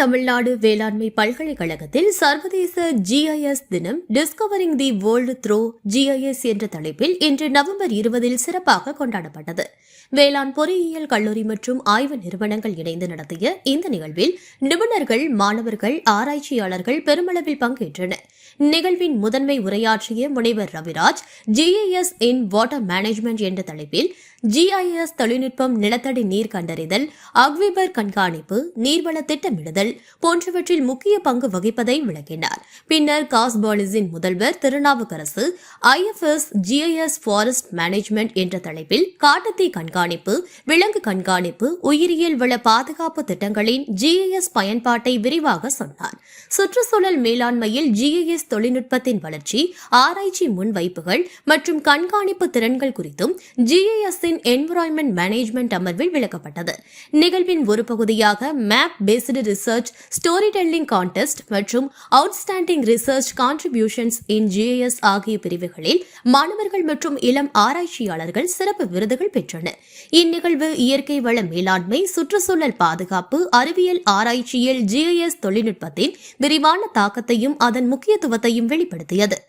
தமிழ்நாடு வேளாண்மை பல்கலைக்கழகத்தில் சர்வதேச ஜிஐஎஸ் தினம் discovering the world through GIS என்ற தலைப்பில் இன்று நவம்பர் இருபதில் சிறப்பாக கொண்டாடப்பட்டது. வேளாண் பொறியியல் கல்லூரி மற்றும் ஆய்வு நிறுவனங்கள் இணைந்து நடத்திய இந்த நிகழ்வில் நிபுணர்கள் மாணவர்கள் ஆராய்ச்சியாளர்கள் பெருமளவில் பங்கேற்றனர். நிகழ்வின் முதன்மை உரையாற்றிய முனைவர் Raviraj GIS in water management என்ற தலைப்பில் ஜிஐஎஸ் தொழில்நுட்பம் நிலத்தடி நீர் கண்டறிதல் அக்விபர் கண்காணிப்பு நீர்வள திட்டமிடுதல் போன்றவற்றில் முக்கிய பங்கு வகிப்பதை விளக்கினார். பின்னர் காஸ்பாலிஸின் முதல்வர் Thirunavukkarasu IFS GIS forest management என்ற தலைப்பில் காட்டுத்தீ கண்காணிப்பு விலங்கு கண்காணிப்பு உயிரியல் வள பாதுகாப்பு திட்டங்களின் ஜிஐஎஸ் பயன்பாட்டை விரிவாக சொன்னார். சுற்றுச்சூழல் மேலாண்மையில் ஜிஐஎஸ் தொழில்நுட்பத்தின் வளர்ச்சி ஆராய்ச்சி முன்வைப்புகள் மற்றும் கண்காணிப்பு திறன்கள் குறித்தும் ஜிஐஎஸ் என்விரான்மெண்ட் மேனேஜ்மெண்ட் அமர்வில் விளக்கப்பட்டது. நிகழ்வின் ஒரு பகுதியாக map based research story telling contest மற்றும் outstanding research contributions in GIS ஆகிய பிரிவுகளில் மாணவர்கள் மற்றும் இளம் ஆராய்ச்சியாளர்கள் சிறப்பு விருதுகள் பெற்றனர். இந்நிகழ்வு இயற்கை வள மேலாண்மை சுற்றுச்சூழல் பாதுகாப்பு அறிவியல் ஆராய்ச்சியில் ஜிஐஎஸ் தொழில்நுட்பத்தின் விரிவான தாக்கத்தையும் அதன் முக்கியத்துவத்தையும் வெளிப்படுத்தியது.